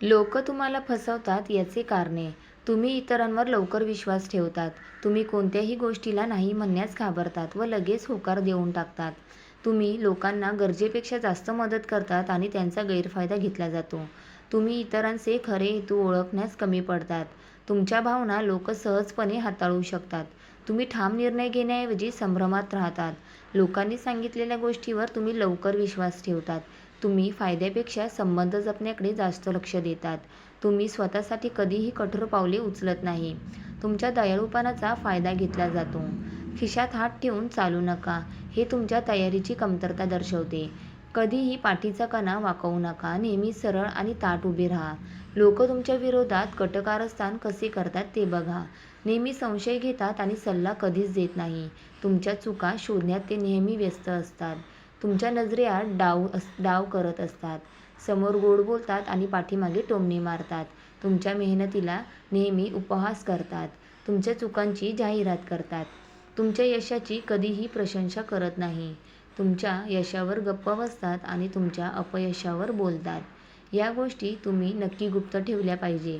लोक तुम्हाला फसवतात याचे कारणे. तुम्ही इतरांवर लवकर विश्वास ठेवतात. तुम्ही कोणत्याही गोष्टीला नाही म्हणण्यास घाबरतात व लगेच होकार देऊन टाकतात. तुम्ही लोकांना गरजेपेक्षा जास्त मदत करतात आणि त्यांचा गैरफायदा घेतला जातो. तुम्ही इतरांचे खरे हेतू ओळखण्यास कमी पडतात. तुमच्या भावना लोक सहजपणे हाताळू शकतात. तुम्ही ठाम निर्णय घेण्याऐवजी संभ्रमात राहतात. लोकांनी सांगितलेल्या गोष्टीवर तुम्ही लवकर विश्वास ठेवतात. तुम्ही फायद्यापेक्षा संबंध जपण्याकडे जास्त लक्ष देतात. तुम्ही स्वतःसाठी कधीही कठोर पावले उचलत नाही. तुमच्या दयाळूपणाचा फायदा घेतला जातो. खिशात हात ठेवून चालू नका. हे तुमच्या तयारीची कमतरता दर्शवते. कधीही पाठीचा कणा वाकवू नका. नेहमी सरळ आणि ताट उभे राहा. लोक तुमच्या विरोधात कटकारस्थान कसे करतात ते बघा. नेहमी संशय घेतात आणि सल्ला कधीच देत नाही. तुमच्या चुका शोधण्यात ते नेहमी व्यस्त असतात. तुमच्या नजरेआड डाव अस डाव करत असतात. समोर गोड बोलतात आणि पाठीमागे टोमणे मारतात. तुमच्या मेहनतीला नेहमी उपहास करतात. तुमच्या चुकांची जाहिरात करतात. तुमच्या यशाची कधीही प्रशंसा करत नाही. तुमच्या यशावर गप्प बसतात आणि तुमच्या अपयशावर बोलतात. या गोष्टी तुम्ही नक्की गुप्त ठेवल्या पाहिजे.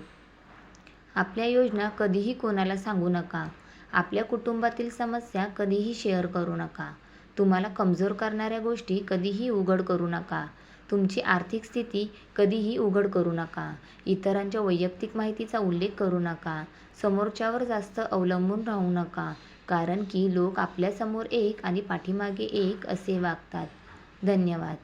आपल्या योजना कधीही कोणाला सांगू नका. आपल्या कुटुंबातील समस्या कधीही शेअर करू नका. तुम्हाला कमजोर करणाऱ्या गोष्टी कधीही उघड करू नका. तुमची आर्थिक स्थिती कधीही उघड करू नका. इतरांच्या वैयक्तिक माहितीचा उल्लेख करू नका. समोरच्यावर जास्त अवलंबून राहू नका. कारण की लोक आपल्यासमोर एक आणि पाठीमागे एक असे वागतात. धन्यवाद.